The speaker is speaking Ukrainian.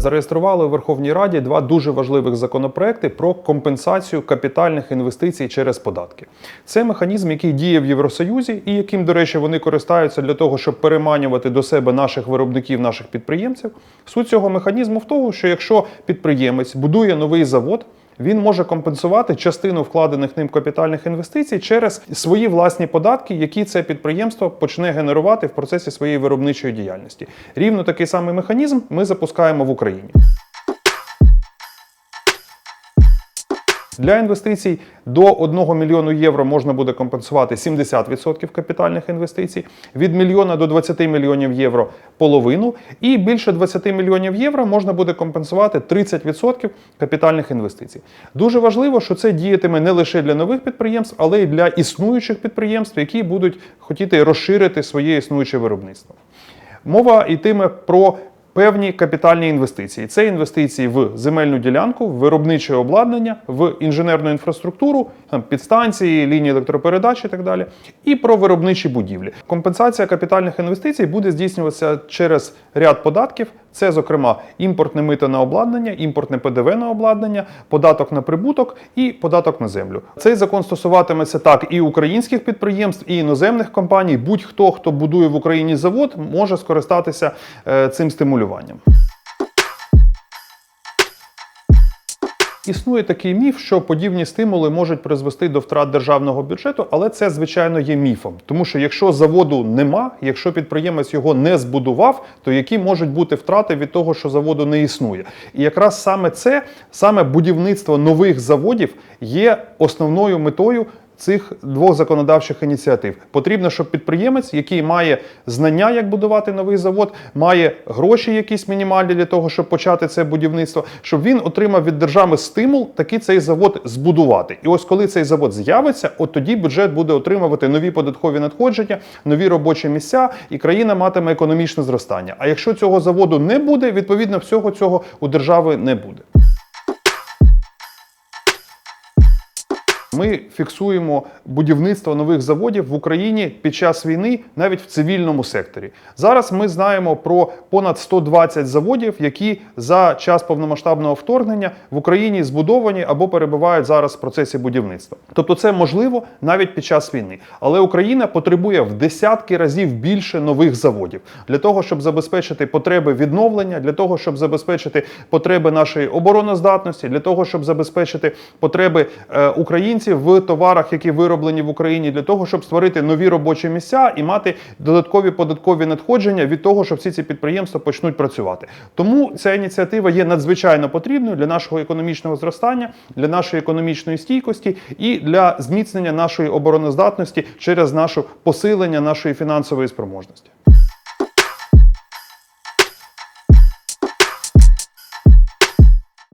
зареєстрували у Верховній Раді два дуже важливих законопроекти про компенсацію капітальних інвестицій через податки. Це механізм, який діє в Євросоюзі, і яким, до речі, вони користаються для того, щоб переманювати до себе наших виробників, наших підприємців. Суть цього механізму в тому, що якщо підприємець будує новий завод. Він може компенсувати частину вкладених ним капітальних інвестицій через свої власні податки, які це підприємство почне генерувати в процесі своєї виробничої діяльності. Рівно такий самий механізм ми запускаємо в Україні. Для інвестицій до 1 мільйону євро можна буде компенсувати 70% капітальних інвестицій, від мільйона до 20 мільйонів євро половину, і більше 20 мільйонів євро можна буде компенсувати 30% капітальних інвестицій. Дуже важливо, що це діятиме не лише для нових підприємств, але й для існуючих підприємств, які будуть хотіти розширити своє існуюче виробництво. Мова йтиме про певні капітальні інвестиції. Це інвестиції в земельну ділянку, в виробниче обладнання, в інженерну інфраструктуру, підстанції, лінії електропередач і так далі, і про виробничі будівлі. Компенсація капітальних інвестицій буде здійснюватися через ряд податків. Це, зокрема, імпортне мито на обладнання, імпортне ПДВ на обладнання, податок на прибуток і податок на землю. Цей закон стосуватиметься так і українських підприємств, і іноземних компаній. Будь-хто, хто будує в Україні завод, може скористатися е, цим стимулюванням. Існує такий міф, що подібні стимули можуть призвести до втрат державного бюджету, але це звичайно є міфом. Тому що якщо заводу нема, якщо підприємець його не збудував, то які можуть бути втрати від того, що заводу не існує? І якраз саме це, саме будівництво нових заводів, є основною метою. Цих двох законодавчих ініціатив потрібно, щоб підприємець, який має знання, як будувати новий завод, має гроші, якісь мінімальні для того, щоб почати це будівництво, щоб він отримав від держави стимул таки цей завод збудувати. І ось коли цей завод з'явиться, от тоді бюджет буде отримувати нові податкові надходження, нові робочі місця, і країна матиме економічне зростання. А якщо цього заводу не буде, відповідно всього цього у держави не буде. Ми фіксуємо будівництво нових заводів в Україні під час війни навіть в цивільному секторі. Зараз ми знаємо про понад 120 заводів, які за час повномасштабного вторгнення в Україні збудовані або перебувають зараз в процесі будівництва. Тобто, це можливо навіть під час війни. Але Україна потребує в десятки разів більше нових заводів для того, щоб забезпечити потреби відновлення, для того, щоб забезпечити потреби нашої обороноздатності, для того, щоб забезпечити потреби е, українців в товарах, які вироблені в Україні, для того, щоб створити нові робочі місця і мати додаткові податкові надходження від того, що всі ці підприємства почнуть працювати. Тому ця ініціатива є надзвичайно потрібною для нашого економічного зростання, для нашої економічної стійкості і для зміцнення нашої обороноздатності через нашу посилення нашої фінансової спроможності.